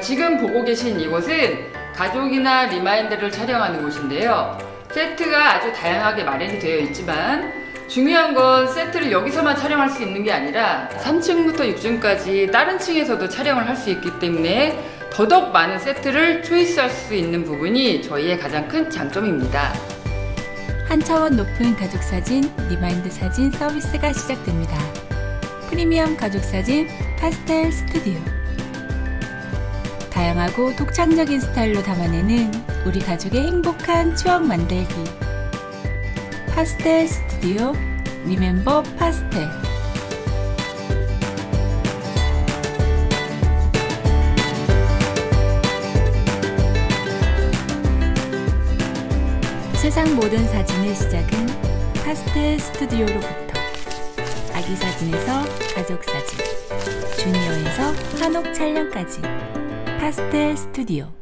지금 보고 계신 이곳은 가족이나 리마인드를 촬영하는 곳인데요. 세트가 아주 다양하게 마련이 되어 있지만 중요한 건 세트를 여기서만 촬영할 수 있는 게 아니라 3층부터 6층까지 다른 층에서도 촬영을 할 수 있기 때문에 더더욱 많은 세트를 초이스할 수 있는 부분이 저희의 가장 큰 장점입니다. 한 차원 높은 가족 사진, 리마인드 사진 서비스가 시작됩니다. 프리미엄 가족 사진 파스텔 스튜디오. 다양하고 독창적인 스타일로 담아내는 우리 가족의 행복한 추억 만들기. 파스텔 스튜디오 리멤버 파스텔. 세상 모든 사진의 시작은 파스텔 스튜디오로부터 아기 사진에서 가족 사진, 주니어에서 한옥 촬영까지 파스텔 스튜디오.